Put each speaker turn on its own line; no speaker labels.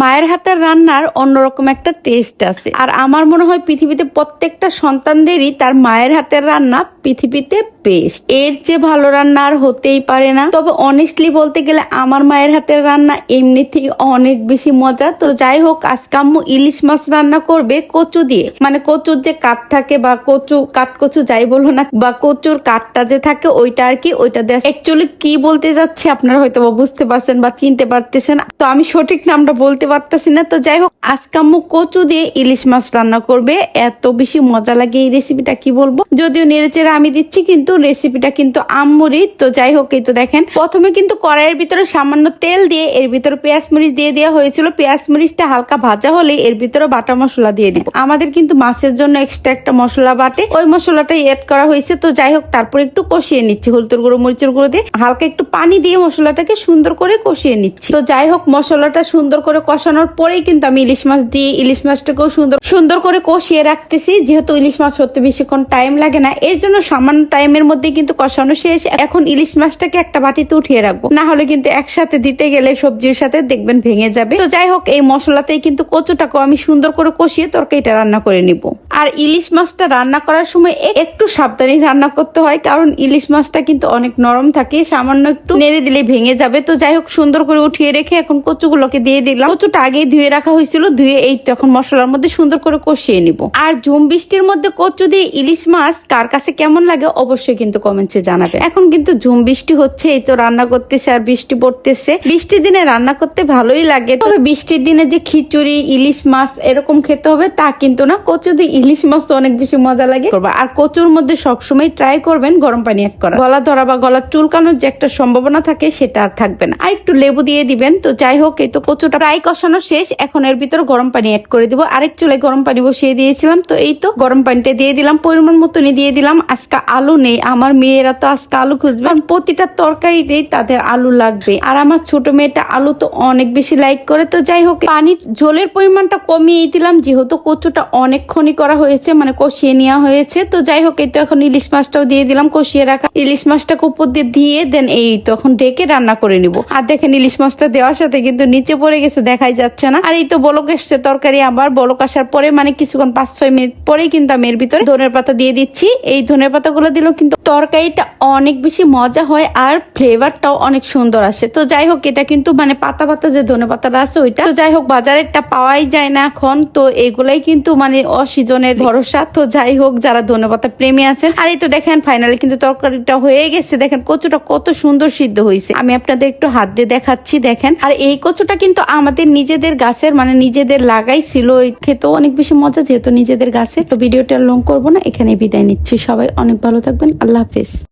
মায়ের হাতের রান্নার অন্যরকম একটা টেস্ট আছে। আর আমার মনে হয় পৃথিবীতে প্রত্যেকটা সন্তানদেরই তার মায়ের হাতের রান্না পৃথিবীতে বেস্ট এর চেয়ে ভালো রান্না আর হতেই পারে না। তবে অনেস্টলি বলতে গেলে আমার মায়ের হাতের রান্না এমনিতেই অনেক বেশি মজা। তো যাই হোক, আজকে আম্মু ইলিশ মাছ রান্না করবে কচু দিয়ে। মানে কচুর যে কাঠ থাকে বা কচু কাঠ কচু যাই বলো না, বা কচুর কাঠটা যে থাকে ওইটা আর কি, ওইটা দিয়ে। অ্যাকচুয়ালি কি বলতে যাচ্ছে আপনারা হয়তো বুঝতে পারছেন বা চিনতে পারতেছেন। তো আমি সঠিক নামটা বলতে পারতেছি না। তো যাই হোক, আজকে আম্মু কচু দিয়ে ইলিশ মাছ রান্না করবে। এত বেশি মজা লাগে এই রেসিপিটা কি বলব? যদিও নেড়েচেড়ে আমি দিচ্ছি, কিন্তু রেসিপিটা কিন্তু আম্মুরই। তো যাই হোক, এই তো দেখেন। প্রথমে কিন্তু কড়াইয়ের ভিতরে সামান্য তেল দিয়ে, এর ভিতরে পেঁয়াজ মরিচ দিয়ে দেওয়া হয়েছিল। পেঁয়াজ মরিচটা হালকা ভাজা হলে এর ভিতরে বাটা মশলা দিয়ে দিব। আমাদের কিন্তু মাছের জন্য এক্সট্রা একটা মশলা বাটে। ওই মশলাটাই এড করা হয়েছে। তো যাই হোক, তারপর একটু কষিয়ে নিচ্ছি। হলুদের গুঁড়ো, মরিচের গুঁড়ো দিয়ে হালকা একটু পানি দিয়ে মশলাটাকে সুন্দর করে কষিয়ে নিচ্ছি। তো যাই হোক, মশলাটা সুন্দর করে কষানোর পরেই কিন্তু আমি ইলিশ মাছ দিয়ে ইলিশ মাছটাকেও সুন্দর সুন্দর করে কষিয়ে রাখতেছি। যেহেতু ইলিশ মাছ হতে বেশিক্ষণ টাইম লাগে না, এর জন্য সামান্য টাইমের মধ্যে কিন্তু কষানো শেষ। এখন ইলিশ মাছটাকে একটা বাটিতে উঠিয়ে রাখব। না হলে কিন্তু একসাথে দিতে গেলে সবজির সাথে দেখবেন ভেঙে যাবে। তো যাই হোক, এই মশলাতেই কিন্তু কচুটাকেও আমি সুন্দর করে কষিয়ে তরকারিটা রান্না করে নিব। আর ইলিশ মাছটা রান্না করার সময় একটু সাবধানে রান্না করতে হয়, কারণ ইলিশ মাছটা কিন্তু অনেক নরম থাকে, সামান্য একটু নেড়ে দিলে ভেঙে যাবে। তো যাই হোক, সুন্দর করে উঠিয়ে রেখে এখন কচুগুলোকে দিয়ে দিলাম। কচুটা আগেই ধুয়ে রাখা হয়েছিল, ধুয়ে এই তখন মশলার মধ্যে সুন্দর করে কষিয়ে নিব। আর জুম বৃষ্টির মধ্যে কচু দিয়ে ইলিশ মাছ, কার কাছে কেমন লাগে অবশ্যই কিন্তু কমেন্টসে জানাবে এখন কিন্তু ঝুম বৃষ্টি হচ্ছে, এই তো রান্না করতেছে আর বৃষ্টি পড়তেছে। বৃষ্টির দিনে রান্না করতে ভালোই লাগে, তবে বৃষ্টির দিনে যে খিচুড়ি, ইলিশ মাছ এরকম খেতে হবে তা কিন্তু না। কচু দিয়ে ইলিশ মাছ তো অনেক বেশি মজা লাগে। আর কচুর মধ্যে সবসময় ট্রাই করবেন গরম পানি অ্যাড করা গলা ধরা বা গলা চুলকানোর যে একটা সম্ভাবনা থাকে সেটা আর থাকবে না। আর একটু লেবু দিয়ে দিবেন, তো যাই হোক, এই তো কচুটা প্রায় কষানো শেষ। এখন এর ভিতর গরম পানি অ্যাড করে দিব। আরেক চুলায় গরম পানি বসিয়ে দিয়েছিলাম। তো এই তো গরম পানিটা দিয়ে দিলাম। পরিমাণ মতনই দিয়ে দিলাম। আজকে আলু নেই। আমার মেয়েরা তো আজকে আলু খুঁজবে। প্রতিটা তরকারিতেই তাদের আলু লাগবে। আর আমার ছোট মেয়েটা আলু তো অনেক বেশি লাইক করে। তো যাই হোক, পানির ঝোলের পরিমাণটা কমিয়ে দিলাম। যেহেতু কচুটা অনেকক্ষণই করা হয়েছে মানে কষিয়ে নেওয়া হয়েছে। তো যাই হোক, এই তো এখন ইলিশ মাছটাও দিয়ে দিলাম কষিয়ে রাখা। ইলিশ মাছটাকে উপর দিয়ে দিয়ে দেন, এই তো এখন ঢেকে রান্না করে নিব। আর দেখেন, ইলিশ মাছটা দেওয়ার সাথে কিন্তু নিচে পড়ে গেছে। দেখাই যাচ্ছে না। আর এই তো বলক এসছে, তরকারি আবার বলক আসার পরে মানে কিছুক্ষণ পাঁচ ছয় মিনিট পরেই কিন্তু আমি এর ভিতরে ধনের পাতা দিয়ে দিচ্ছি। এই ধনের পাতাগুলো দিলেও কিন্তু তরকারিটা অনেক বেশি মজা হয় আর ফ্লেভারটাও অনেক সুন্দর আসে। তো যাই হোক, এটা কিন্তু মানে পাতা পাতা যে ধনে পাতাটা আছে ওইটা। তো যাই হোক, বাজারেরটা পাওয়াই যায় না এখন। তো এগুলাই কিন্তু মানে অসিজনের ভরসা। তো যাই হোক, যারা ধনে পাতা প্রেমী আছেন, আর এই তো দেখেন ফাইনালি কিন্তু তরকারিটা হয়ে গেছে। দেখেন কচুটা কত সুন্দর সিদ্ধ হয়েছে আমি আপনাদের একটু হাত দিয়ে দেখাচ্ছি, দেখেন। আর এই কচুটা কিন্তু আমাদের নিজেদের গাছের মানে নিজেদের লাগাই ছিল খেতেও অনেক বেশি মজা যেহেতু নিজেদের গাছে। তো ভিডিওটা লং করব না এখানে বিদায় নিচ্ছি। সবাই অনেক ভালো থাকবেন। আল্লাহ হাফিজ।